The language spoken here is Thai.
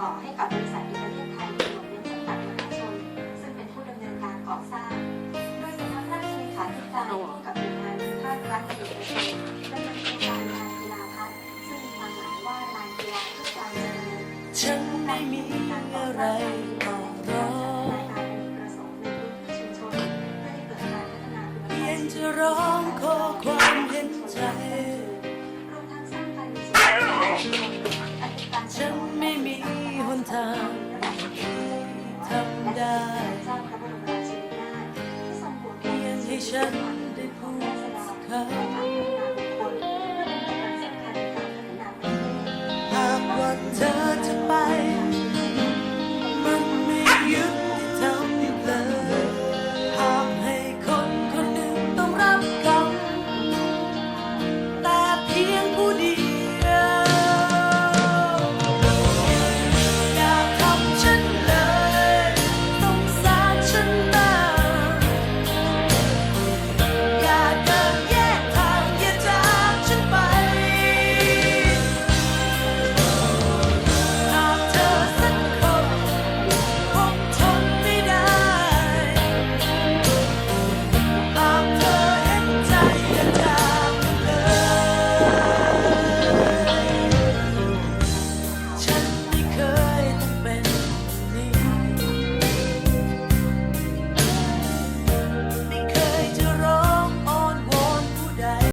ต่อให้กับบริษัทในประเทศไทยจำนวนเว้นจำกัดมหาชน ซึ่งเป็นผู้ดำเนินการก่อสร้าง โดยสำนักราชเลขาธิการร่วมกับหน่วยงานภาครัฐและเอกชนดำเนินโครงการลานกีฬาพัฒน์ซึ่งมีความหมายว่าลานกีฬาเพื่อการเจริญฉันไม่มีอะไรต่อรองเพียงจะร้องขอความ ฉันได้พูดคำหากว่าเธอจะไป